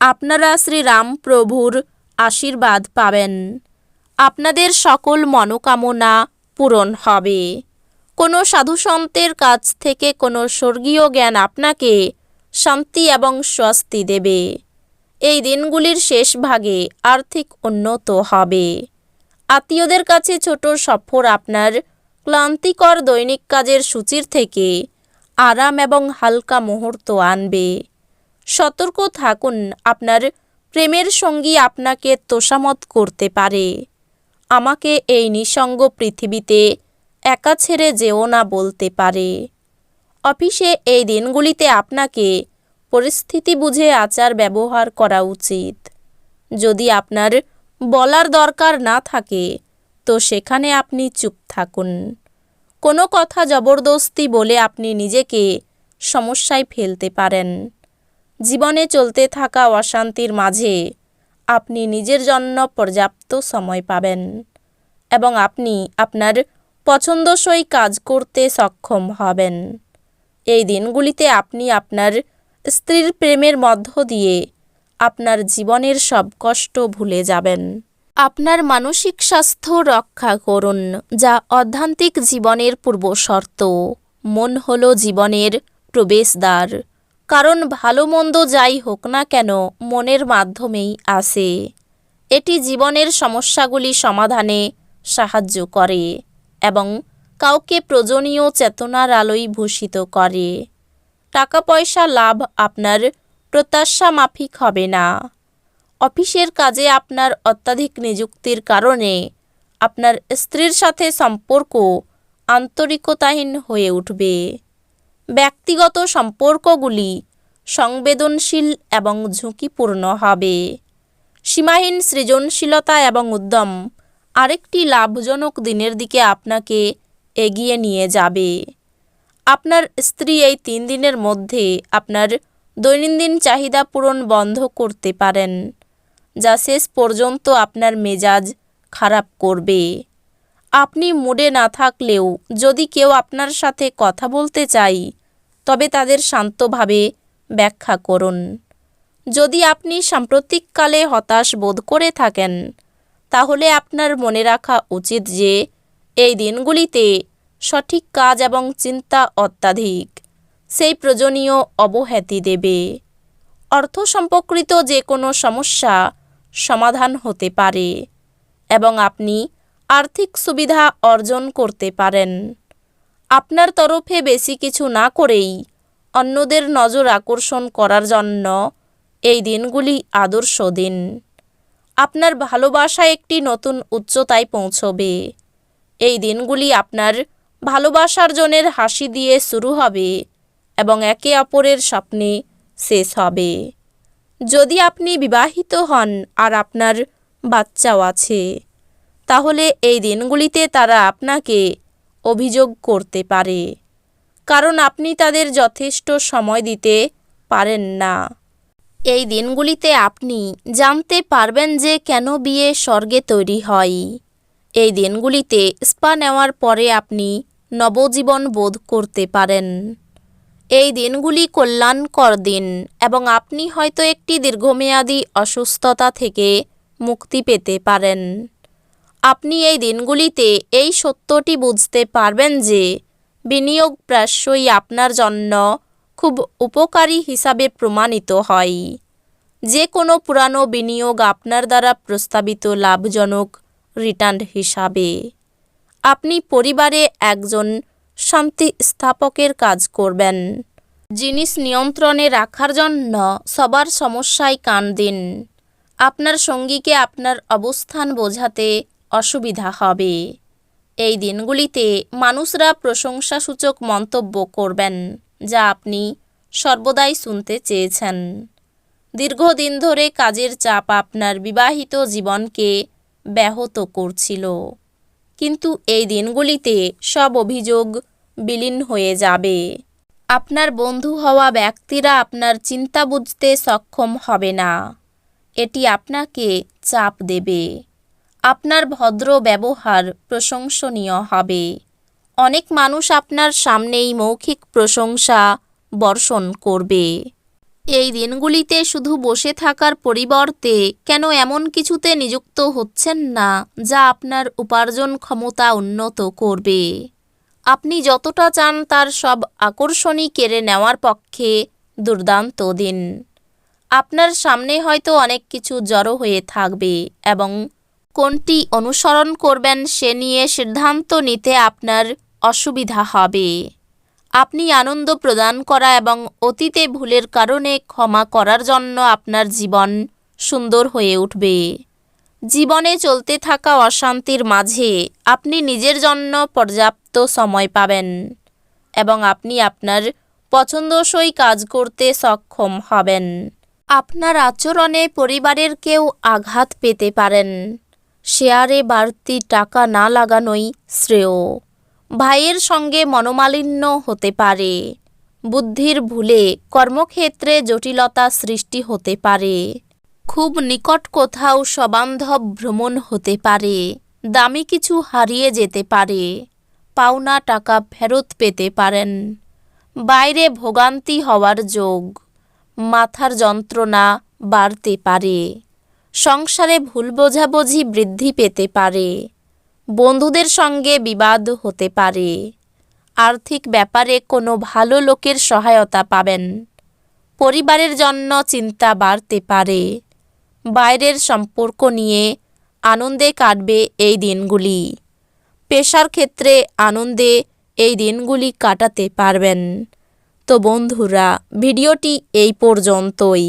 আপনারা শ্রীরামপ্রভুর আশীর্বাদ পাবেন। আপনাদের সকল মনোকামনা পূরণ হবে। কোনো সাধুসন্তের কাছ থেকে কোনো স্বর্গীয় জ্ঞান আপনাকে শান্তি এবং স্বস্তি দেবে। এই দিনগুলির শেষ ভাগে আর্থিক উন্নত হবে। আত্মীয়দের কাছে ছোট সফর আপনার ক্লান্তিকর দৈনিক কাজের সূচির থেকে আরাম এবং হালকা মুহূর্ত আনবে। সতর্ক থাকুন, আপনার প্রেমের সঙ্গী আপনাকে তোষামত করতে পারে। আমাকে এই নিঃসঙ্গ পৃথিবীতে একা ছেড়ে যেও না বলতে পারে। অফিসে এই দিনগুলিতে আপনাকে পরিস্থিতি বুঝে আচার ব্যবহার করা উচিত। যদি আপনার বলার দরকার না থাকে, তো সেখানে আপনি চুপ থাকুন। কোনো কথা জবরদস্তি বলে আপনি নিজেকে সমস্যায় ফেলতে পারেন। জীবনে চলতে থাকা অশান্তির মাঝে আপনি নিজের জন্য পর্যাপ্ত সময় পাবেন এবং আপনি আপনার পছন্দসই কাজ করতে সক্ষম হবেন। এই দিনগুলিতে আপনি আপনার স্ত্রীর প্রেমের মধ্য দিয়ে আপনার জীবনের সব কষ্ট ভুলে যাবেন। আপনার মানসিক স্বাস্থ্য রক্ষা করুন, যা অধ্যান্তিক জীবনের পূর্বশর্ত। মন হল জীবনের প্রবেশদ্বার। কারণ ভালো মন্দ যাই হোক না কেন মনের মাধ্যমেই আসে। এটি জীবনের সমস্যাগুলি সমাধানে সাহায্য করে এবং কাউকে প্রয়োজনীয় চেতনার আলোয় ভূষিত করে। টাকা পয়সা লাভ আপনার প্রত্যাশা মাফিক হবে না। অফিসের কাজে আপনার অত্যাধিক নিযুক্তির কারণে আপনার স্ত্রীর সাথে সম্পর্ক আন্তরিকতাহীন হয়ে উঠবে। ব্যক্তিগত সম্পর্কগুলি সংবেদনশীল এবং ঝুঁকিপূর্ণ হবে। সীমাহীন সৃজনশীলতা এবং উদ্যম আরেকটি লাভজনক দিনের দিকে আপনাকে এগিয়ে নিয়ে যাবে। আপনার স্ত্রী এই তিন দিনের মধ্যে আপনার দৈনন্দিন চাহিদা পূরণ বন্ধ করতে পারেন, যা শেষ পর্যন্ত আপনার মেজাজ খারাপ করবে। আপনি মুডে না থাকলেও যদি কেউ আপনার সাথে কথা বলতে চাই, তবে তাদের শান্তভাবে ব্যাখ্যা করুন। যদি আপনি সাম্প্রতিককালে হতাশ বোধ করে থাকেন, তাহলে আপনার মনে রাখা উচিত যে, এই দিনগুলিতে সঠিক কাজ এবং চিন্তা অত্যাধিক, সেই প্রয়োজনীয় অবহেতি দেবে। অর্থ সম্পর্কিত যে কোনো সমস্যা সমাধান হতে পারে, এবং আপনি আর্থিক সুবিধা অর্জন করতে পারেন। আপনার তরফে বেশি কিছু না করেই অন্যদের নজর আকর্ষণ করার জন্য এই দিনগুলি আদর্শ দিন। আপনার ভালোবাসা একটি নতুন উচ্চতায় পৌঁছবে। এই দিনগুলি আপনার ভালোবাসার জনের হাসি দিয়ে শুরু হবে এবং একে অপরের স্বপ্নে শেষ হবে। যদি আপনি বিবাহিত হন আর আপনার বাচ্চাও আছে তাহলে এই দিনগুলিতে তারা আপনাকে অভিযোগ করতে পারে, কারণ আপনি তাদের যথেষ্ট সময় দিতে পারেন না। এই দিনগুলিতে আপনি জানতে পারবেন যে কেন বিয়ে স্বর্গে তৈরি হয়। এই দিনগুলিতে স্পা নেওয়ার পরে আপনি নবজীবন বোধ করতে পারেন। এই দিনগুলি কল্যাণকর দিন এবং আপনি হয়তো একটি দীর্ঘমেয়াদী অসুস্থতা থেকে মুক্তি পেতে পারেন। আপনি এই দিনগুলিতে এই সত্যটি বুঝতে পারবেন যে বিনিয়োগ প্রায়শই আপনার জন্য খুব উপকারী হিসাবে প্রমাণিত হয়। যে কোনো পুরানো বিনিয়োগ আপনার দ্বারা প্রস্তাবিত লাভজনক রিটার্ন হিসাবে। আপনি পরিবারে একজন শান্তি স্থাপকের কাজ করবেন। জিনিস নিয়ন্ত্রণে রাখার জন্য সবার সমস্যায় কান দিন। আপনার সঙ্গীকে আপনার অবস্থান বোঝাতে অসুবিধা হবে। এই দিনগুলিতে মানুষরা প্রশংসাসূচক মন্তব্য করবেন, যা আপনি সর্বদাই শুনতে চেয়েছেন। দীর্ঘদিন ধরে কাজের চাপ আপনার বিবাহিত জীবনকে ব্যাহত করছিল। কিন্তু এই দিনগুলিতে সব অভিযোগ বিলীন হয়ে যাবে। আপনার বন্ধু হওয়া ব্যক্তিরা আপনার চিন্তা বুঝতে সক্ষম হবে না। এটি আপনাকে চাপ দেবে। আপনার ভদ্র ব্যবহার প্রশংসনীয় হবে। অনেক মানুষ আপনার সামনেই মৌখিক প্রশংসা বর্ষণ করবে। এই দিনগুলিতে শুধু বসে থাকার পরিবর্তে কেন এমন কিছুতে নিযুক্ত হচ্ছেন না যা আপনার উপার্জন ক্ষমতা উন্নত করবে? আপনি যতটা চান তার সব আকর্ষণই কেড়ে নেওয়ার পক্ষে দুর্দান্ত দিন। আপনার সামনে হয়তো অনেক কিছু জড়ো হয়ে থাকবে এবং কোনটি অনুসরণ করবেন সে নিয়ে সিদ্ধান্ত নিতে আপনার অসুবিধা হবে। আপনি আনন্দ প্রদান করা এবং অতীতে ভুলের কারণে ক্ষমা করার জন্য আপনার জীবন সুন্দর হয়ে উঠবে। জীবনে চলতে থাকা অশান্তির মাঝে আপনি নিজের জন্য পর্যাপ্ত সময় পাবেন এবং আপনি আপনার পছন্দসই কাজ করতে সক্ষম হবেন। আপনার আচরণে পরিবারের কেউ আঘাত পেতে পারেন। শেয়ারে বাড়তি টাকা না লাগানোই শ্রেয়। ভাইয়ের সঙ্গে মনোমালিন্য হতে পারে। বুদ্ধির ভুলে কর্মক্ষেত্রে জটিলতা সৃষ্টি হতে পারে। খুব নিকট কোথাও সবান্ধব ভ্রমণ হতে পারে। দামি কিছু হারিয়ে যেতে পারে। পাওনা টাকা ফেরত পেতে পারেন। বাইরে ভোগান্তি হওয়ার যোগ। মাথার যন্ত্রণা বাড়তে পারে। সংসারে ভুল বোঝাবুঝি বৃদ্ধি পেতে পারে। বন্ধুদের সঙ্গে বিবাদ হতে পারে। আর্থিক ব্যাপারে কোনো ভালো লোকের সহায়তা পাবেন। পরিবারের জন্য চিন্তা বাড়তে পারে। বাইরের সম্পর্ক নিয়ে আনন্দে কাটবে এই দিনগুলি। পেশার ক্ষেত্রে আনন্দে এই দিনগুলি কাটাতে পারবেন। তো বন্ধুরা, ভিডিওটি এই পর্যন্তই।